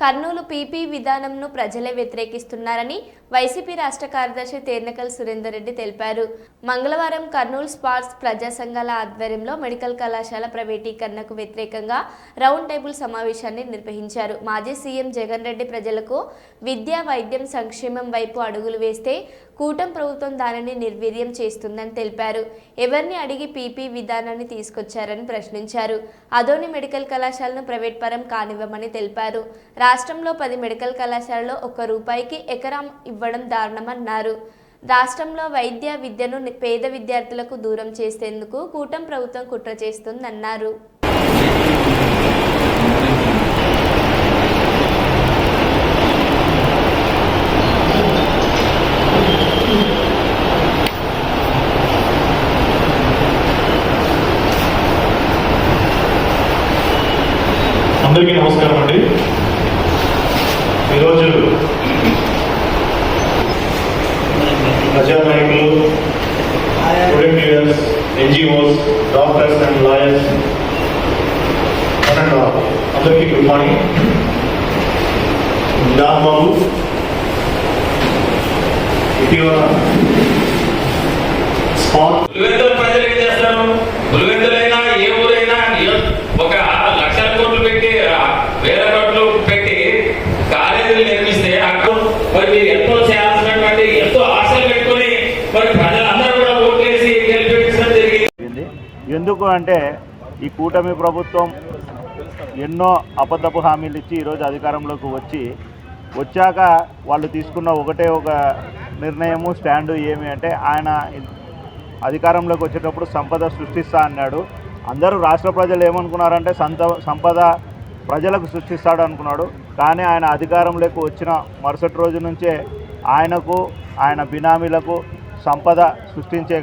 Kurnool PP విధానంను ప్రజలే వ్యతిరేకిస్తున్నారని YCP రాష్ట్ర కార్యదర్శి తేర్నకల్ సురేందర్ రెడ్డి తెలిపారు. మంగళవారం కర్నూలు స్పాట్స్ ప్రజా సంఘాల ఆధ్వర్యంలో మెడికల్ కళాశాల ప్రైవేటీకరణకు వ్యతిరేకంగా రౌండ్ టేబుల్ సమావేశాన్ని నిర్వహించారు. మాజీ సీఎం జగన్ రెడ్డి ప్రజలకు విద్య వైద్యం సంక్షేమం వైపు అడుగులు వేస్తే కూటం ప్రభుత్వం దానిని నిర్వీర్యం చేస్తుందని తెలిపారు. ఎవరిని అడిగి పీపీ విధానాన్ని తీసుకొచ్చారని ప్రశ్నించారు. అదోని మెడికల్ కళాశాలను ప్రైవేట్ పరం కానివ్వమని తెలిపారు. రాష్ట్రంలో పది మెడికల్ కళాశాలలో ఒక్క రూపాయికి ఎకరం ఇవ్వడం దారుణమన్నారు. రాష్ట్రంలో వైద్య విద్యను పేద విద్యార్థులకు దూరం చేసేందుకు కూటం ప్రభుత్వం కుట్ర చేస్తుందన్నారు. అందరికీ నమస్కారం అండి. ఈరోజు ప్రజానాయకులు student leaders NGOs doctors and lawyers అందరికీ గుడ్ మార్నింగ్. దాన్ ఇటీవల స్పాట్ ప్రజలు ఏం చేస్తారు ఏ ఊరైనా ఒక మరి మీరు ఎంతో చేయాల్సినటువంటి ఎంతో ఆశలు పెట్టుకుని మరి ప్రజలందరూ కూడా ఓట్లేసి గెలిపించడం జరిగింది. ఎందుకు అంటే ఈ కూటమి ప్రభుత్వం ఎన్నో అబద్ధపు హామీలు ఇచ్చి ఈరోజు అధికారంలోకి వచ్చి వచ్చాక వాళ్ళు తీసుకున్న ఒకటే ఒక నిర్ణయము స్టాండు ఏమి అంటే ఆయన అధికారంలోకి వచ్చేటప్పుడు సంపద సృష్టిస్తా అన్నాడు. అందరూ రాష్ట్ర ప్రజలు ఏమనుకున్నారంటే సంత సంపద ప్రజలకు సృష్టిస్తాడు అనుకున్నాడు కానీ ఆయన అధికారంలోకి వచ్చిన మరుసటి రోజు నుంచే ఆయనకు ఆయన బినామీలకు సంపద సృష్టించే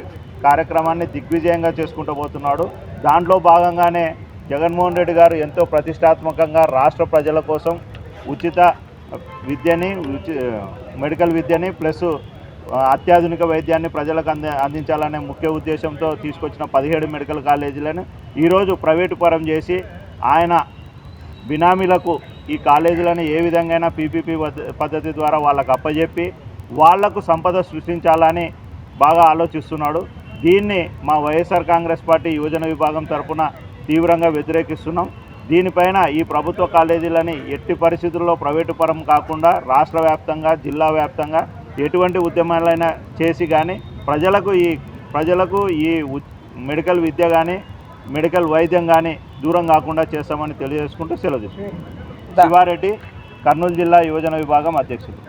కార్యక్రమాన్ని దిగ్విజయంగా చేసుకుంటూ పోతున్నాడు. దాంట్లో భాగంగానే జగన్మోహన్ రెడ్డి గారు ఎంతో ప్రతిష్టాత్మకంగా రాష్ట్ర ప్రజల కోసం ఉచిత విద్యని మెడికల్ విద్యని ప్లస్ అత్యాధునిక వైద్యాన్ని ప్రజలకు అంది అందించాలనే ముఖ్య ఉద్దేశంతో తీసుకొచ్చిన పదిహేడు మెడికల్ కాలేజీలను ఈరోజు ప్రైవేటు పరం చేసి ఆయన బినామీలకు ఈ కాలేజీలను ఏ విధంగా పీపీపీ పద్ధతి ద్వారా వాళ్ళకు అప్పజెప్పి వాళ్ళకు సంపద సృష్టించాలని బాగా ఆలోచిస్తున్నాడు. దీన్ని మా వైఎస్ఆర్ కాంగ్రెస్ పార్టీ యువజన విభాగం తరఫున తీవ్రంగా వ్యతిరేకిస్తున్నాం. దీనిపైన ఈ ప్రభుత్వ కాలేజీలని ఎట్టి పరిస్థితుల్లో ప్రైవేటు పరం కాకుండా రాష్ట్ర వ్యాప్తంగా జిల్లా వ్యాప్తంగా ఎటువంటి ఉద్యమాలైనా చేసి కానీ ప్రజలకు ఈ ప్రజలకు ఈ ఉ- మెడికల్ విద్య కానీ మెడికల్ వైద్యం కానీ దూరం కాకుండా చేస్తామని తెలియజేసుకుంటూ సెలవు తీసుకుంటాం శివారెడ్డి కర్నూలు జిల్లా యువజన విభాగం అధ్యక్షుడు